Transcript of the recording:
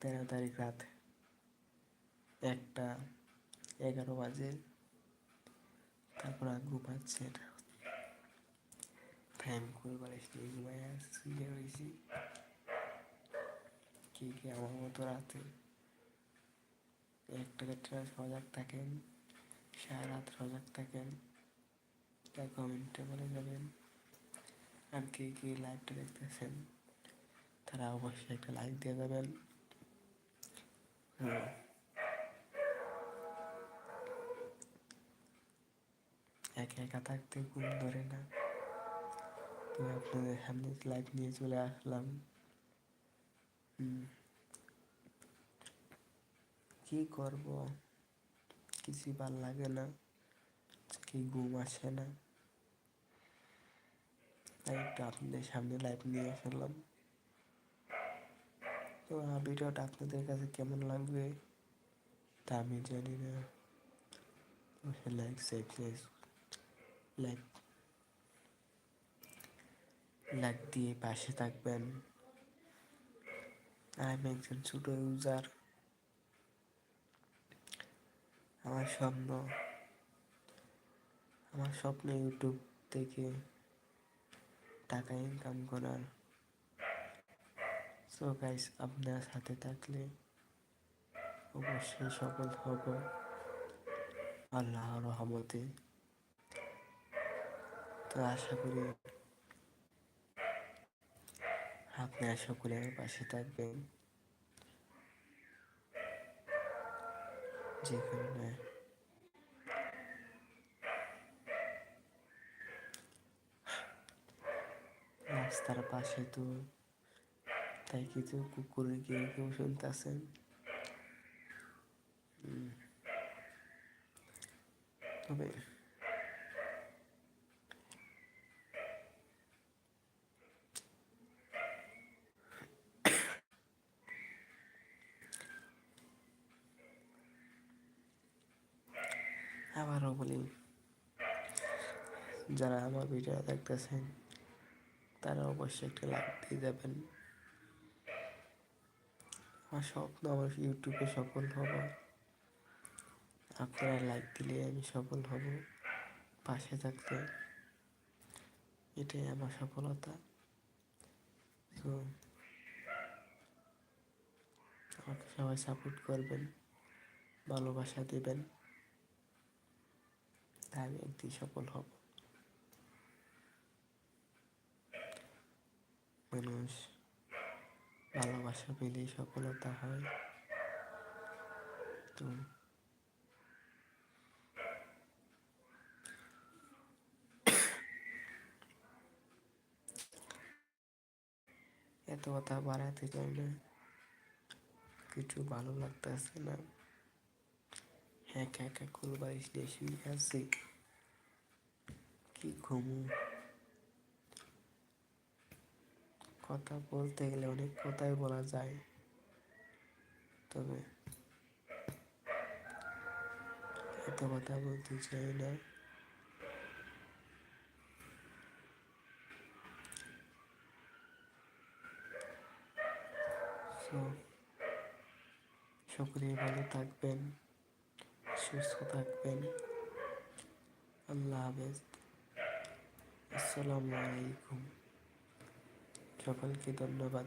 তেরো তারিখ রাত একটা, এগারো বাজে। তারপর আর ঘুমাচ্ছে এটা আমি করবার এসে ঘুমাই আসছি রয়েছি। কি কি আমার মতো রাতে? একটা একটা সজাগ থাকেন, সারা রাত সজাগ থাকেন তা কমেন্টে বলে যাবেন। আর কে কে লাইভটা দেখতেছেন? তারা অবশ্যই একটা লাইক দিয়ে যাবেন। হুম। একা একা থাকতে ঘুম ধরে না। তো আপনাদের সামনে লাইভ নিয়ে চলে আসলাম। কি করব? কিছুই ভালো লাগে না। কি ঘুম আসে না। তাই একটু আপনাদের সামনে লাইভ নিয়ে আসলাম। তো ভিডিওটা আপনাদের কাছে কেমন লাগবে তা আমি জানি না। লাইক লাইক লাইক দিয়ে পাশে থাকবেন। আমি একজন ছোট ইউজার আমার স্বপ্ন আমার স্বপ্ন ইউটিউব থেকে টাকা ইনকাম করার। সো গাইস আপনার সাথে থাকলে অবশ্যই সফল হব। আল্লাহর রহমতে। তো আশা করি আপনারা সকলে পাশে থাকবেন। যেখানে রাস্তার পাশে তো তাই কিছু কুকুরের কেউ কেউ শুনতেছেন? তবে আবারও বলি, যারা আমার ভিডিও দেখতেছেন, তারা অবশ্যই একটা লাইক দিয়ে যাবেন। আমার স্বপ্ন আমার ইউটিউবে সফল হব। আপনারা লাইক দিলে আমি সফল হব। পাশে থাকতে এটাই আমার সফলতা। তো আমাকে সবাই সাপোর্ট করবেন, ভালোবাসা দেবেন। তাই আমি একদিন সফল হব। মানুষ ভালোবাসা পেলেই সফলতা হয়। তো এত কথা বাড়াতে চাই না কিছু ভালো লাগতেছে না। একা একা কুলবাড়ি নিয়ে শুয়ে আছি, কি ঘুমু? কথা বলতে গেলে অনেক কথাই বলা যায়। তবে এত কথা বলতে চাই না। সো সকলেই ভালো থাকবেন, সুস্থ থাকবেন। আল্লাহ হাফেজ। আসসালামু আলাইকুম। সকলকে ধন্যবাদ।